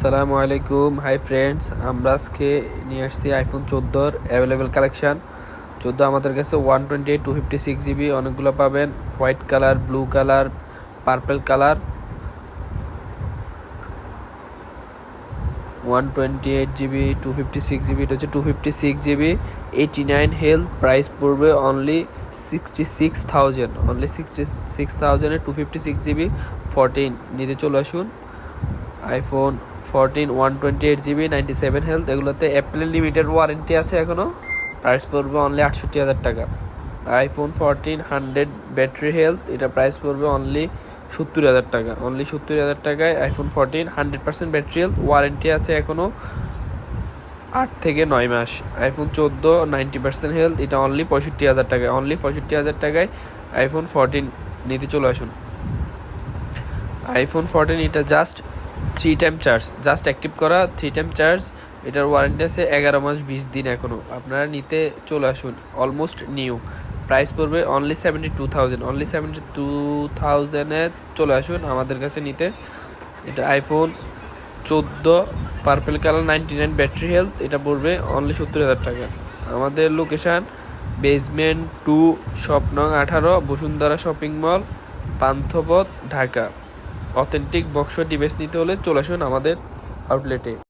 সালামু আলাইকুম। Hi friends আমরা আজকে নিয়ে আসছি আইফোন চোদ্দোর অ্যাভেলেবেল কালেকশান চোদ্দ আমাদের কাছে one twenty eight two fifty six GB অনেকগুলো পাবেন। White colour blue colour purple colour one twenty eight GB two fifty six GB এটা হচ্ছে two fifty six GB eighty nine health price পড়বে only sixty six thousand only sixty six থাউজেন্ডে two fifty six GB fourteen নিতে চলে আসুন iPhone fourteen one twenty eight GB ninety seven health এগুলোতে অ্যাপেলের limited warranty আছে এখনও price পড়বে only আটষট্টি হাজার টাকা। IPhone fourteen hundred battery health এটা প্রাইস পড়বে অনলি সত্তর হাজার টাকা। অনলি সত্তর হাজার টাকায় iPhone fourteen hundred percent battery health warranty আছে এখনও আট থেকে নয় মাস। আইফোন চোদ্দ নাইনটি পার্সেন্ট হেলথ এটা অনলি পঁয়ষট্টি হাজার টাকায়। অনলি পঁয়ষট্টি হাজার টাকায় আইফোন ফোরটিন নিতে চলে আসুন। আইফোন ফোরটিন এটা just three time charge just active করা থ্রি টাইম চার্জ এটার ওয়ারেন্টি আছে এগারো মাস, বিশ দিন এখনও আপনারা নিতে চলে আসুন। অলমোস্ট নিউ প্রাইস পড়বে only seventy two thousand only seventy two থাউজেন্ডে চলে আসুন আমাদের কাছে নিতে। এটা আইফোন চোদ্দ purple colour ninety nine battery health এটা পড়বে অনলি সত্তর হাজার টাকা। আমাদের লোকেশান বেসমেন্ট টু শপ আঠারো, Bashundhara shopping mall Panthapath Dhaka. Authentic box device নিতে হলে চলে আসুন আমাদের আউটলেটে।